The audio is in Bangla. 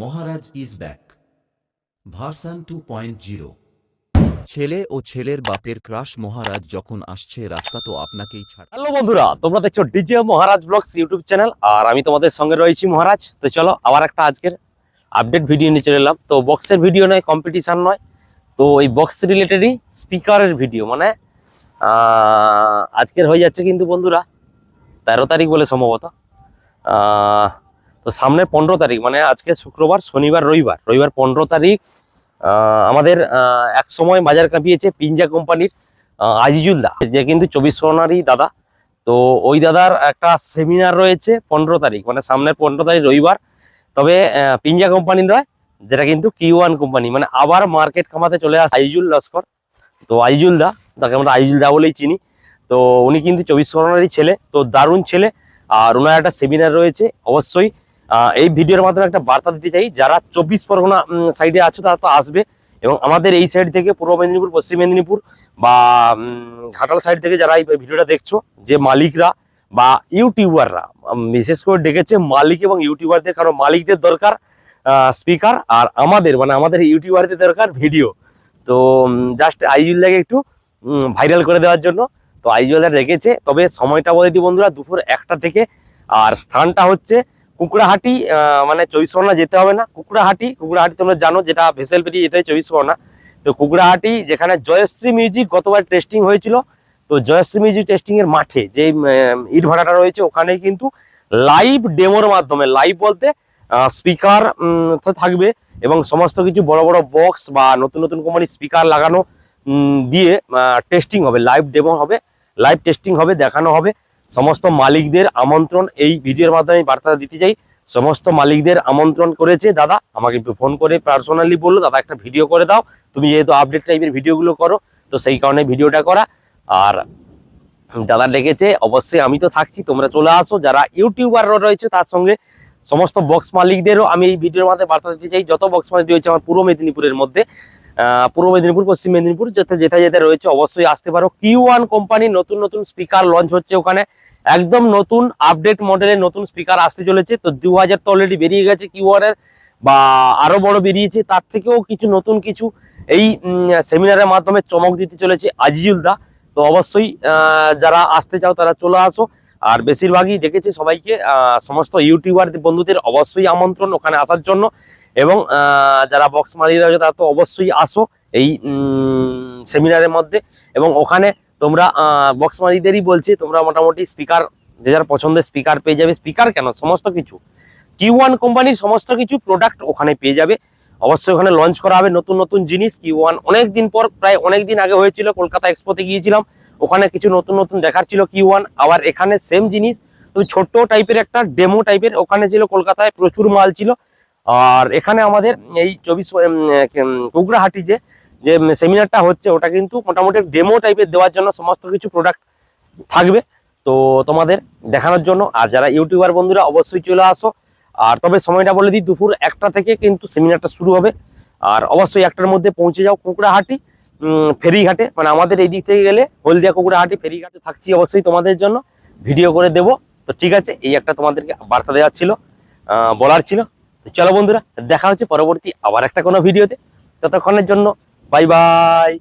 Maharaj is back version two point zero ছেলে ও ছেলের বাপের ক্রাশ মহারাজ যখন আসছে রাস্তা তো আপনাকেই ছাড় হ্যালো বন্ধুরা তোমরা দেখছ DJ Maharaj blogs YouTube channel আর আমি তোমাদের সঙ্গে রয়েছি মহারাজ। তো চলো আবার একটা আজকের আপডেট ভিডিও নিয়ে চলে এলাম। তো বক্সের ভিডিও নয় কম্পিটিশান নয়। তো এই বক্স রিলেটেডই স্পিকারের ভিডিও মানে আজকের হয়ে যাচ্ছে কিন্তু বন্ধুরা তেরো তারিখ বলে সম্ভবত। তো সামনে পনেরো তারিখ মানে আজকে শুক্রবার শনিবার রবিবার। রবিবার পনেরো তারিখ আমাদের এক সময় বাজার কাঁপিয়েছে পিঞ্জা কোম্পানির আহ, আজিজুল দা। যে কিন্তু চব্বিশ পরগনারই দাদা। তো ওই দাদার একটা সেমিনার রয়েছে পনেরো তারিখ মানে সামনের পনেরো তারিখ রবিবার। তবে পিঞ্জা কোম্পানির নয় যেটা কিন্তু কি ওয়ান কোম্পানি মানে আবার মার্কেট কামাতে চলে আসে আইজুল লস্কর। তো আইজুল দা তাকে আমরা আইজুল দা বলেই চিনি। তো উনি কিন্তু চব্বিশ পরগনারই ছেলে তো দারুণ ছেলে। আর ওনার একটা সেমিনার রয়েছে অবশ্যই এই ভিডিওর মাধ্যমে একটা বার্তা দিতে চাই, যারা চব্বিশ পরগনা সাইডে আছো তারা তো আসবে, এবং আমাদের এই সাইড থেকে পূর্ব মেদিনীপুর, পশ্চিম মেদিনীপুর বা ঘাটাল সাইড থেকে যারা এই ভিডিওটা দেখছ, যে মালিকরা বা ইউটিউবাররা বিশেষ করে ডেকেছে মালিক এবং ইউটিউবারদের, কারণ মালিকদের দরকার স্পিকার আর আমাদের মানে আমাদের ইউটিউবারদের দরকার ভিডিও তো জাস্ট আইজুল্লাকে একটু ভাইরাল করে দেওয়ার জন্য, তো আইজুল্লাহ রেখেছে, তবে সময়টা বলে দিই বন্ধুরা, দুপুর একটা থেকে, আর স্থানটা হচ্ছে কুকুড়াহাটি মানে পরগনা যেতে হবে না। কুকুড়াহাটি কুকুড়াহাটি তোমরা জানো যেটা ভেসেল পেরিয়ে এটাই পরগনা তো কুকুড়াহাটি, যেখানে জয়শ্রী মিউজিক গতবার টেস্টিং হয়েছিল, তো জয়শ্রী মিউজিক টেস্টিং এর মাঠে, যে ইট ভাড়াটা রয়েছে, ওখানেই কিন্তু লাইভ ডেমোর মাধ্যমে লাইভ বলতে স্পিকার থাকবে এবং সমস্ত কিছু বড় বড় বক্স বা নতুন নতুন কোম্পানির স্পিকার লাগানো দিয়ে টেস্টিং হবে লাইভ ডেমো হবে লাইভ টেস্টিং হবে, দেখানো হবে। সমস্ত মালিকদের আমন্ত্রণ এই ভিডিওর মাধ্যমে বার্তা দিতে চাই। সমস্ত মালিকদের আমন্ত্রণ করেছে দাদা, আমাকে ফোন করে পার্সোনালি বলল, দাদা, একটা ভিডিও করে দাও। তুমি যেহেতু আপডেট টাইপের ভিডিওগুলো করো, তো সেই কারণে ভিডিওটা করা। আর দাদা ডেকেছে অবশ্যই আমি তো থাকছি, তোমরা চলে আসো। যারা ইউটিউবার রয়েছে, তার সঙ্গে সমস্ত বক্স মালিকদেরও আমি এই ভিডিওর মাধ্যমে বার্তা দিতে চাই। যত বক্স মালিক রয়েছে, আমার পূর্ব মেদিনীপুরের মধ্যে পূর্ব মেদিনীপুর, পশ্চিম মেদিনীপুর যেতে যেটা যেতে রয়েছে। অবশ্যই আসতে পারো। কিউ ওয়ান কোম্পানির নতুন নতুন স্পিকার লঞ্চ হচ্ছে ওখানে। একদম নতুন আপডেট মডেলের নতুন স্পিকার আসতে চলেছে। তো দু হাজার তো অলরেডি বেরিয়ে গেছে কিউ ওয়ানের বা আরও বড় বেরিয়েছে। তার থেকেও কিছু নতুন কিছু এই সেমিনারের মাধ্যমে চমক দিতে চলেছে আজিজুল দা। তো অবশ্যই যারা আসতে চাও তারা চলে আসো। আর বেশিরভাগই দেখেছি সবাইকে। সমস্ত ইউটিউবার বন্ধুদের অবশ্যই আমন্ত্রণ ওখানে আসার জন্য। এবং যারা বক্স মালিকরা আছে তারা তো অবশ্যই আসো এই সেমিনারের মধ্যে। এবং ওখানে তোমরা বক্স মালিকদেরই বলছি, তোমরা মোটামুটি স্পিকার যে যার পছন্দের স্পিকার পেয়ে যাবে। স্পিকার কেন? সমস্ত কিছু। কিউ ওয়ান কোম্পানির সমস্ত কিছু প্রোডাক্ট ওখানে পেয়ে যাবে। অবশ্যই ওখানে লঞ্চ করা হবে নতুন নতুন জিনিস। কিউ ওয়ান অনেক দিন পর, প্রায় অনেক দিন আগে হয়েছিল, কলকাতা এক্সপোতে গিয়েছিলাম। ওখানে কিছু নতুন নতুন দেখার ছিল কিউ ওয়ান আবার এখানে সেম জিনিস। তো ছোট্ট টাইপের একটা ডেমো টাইপের ওখানে ছিল, কলকাতায় প্রচুর মাল ছিল। আর এখানে আমাদের এই চব্বিশ কুকড়াহাটি যে যে সেমিনারটা হচ্ছে, ওটা কিন্তু মোটামুটি ডেমো টাইপের দেওয়ার জন্য সমস্ত কিছু প্রোডাক্ট থাকবে। তো তোমাদের দেখানোর জন্য, আর যারা ইউটিউবার বন্ধুরা, অবশ্যই চলে আসো। আর তবে সময়টা বলে দিই, দুপুর একটা থেকে কিন্তু সেমিনারটা শুরু হবে। আর অবশ্যই একটার মধ্যে পৌঁছে যাও কুকড়াহাটি ফেরিঘাটে। মানে আমাদের এই দিক থেকে গেলে হলদিয়া, কুকড়াহাটি, ফেরিঘাটে থাকছি অবশ্যই তোমাদের জন্য। ভিডিও করে দেব। তো ঠিক আছে, এই একটা তোমাদেরকে বার্তা দেওয়ার ছিল বলার ছিল। চলো বন্ধুরা দেখা হচ্ছে পরবর্তী আবার একটা কোনো ভিডিওতে। ততক্ষণের জন্য বাই বাই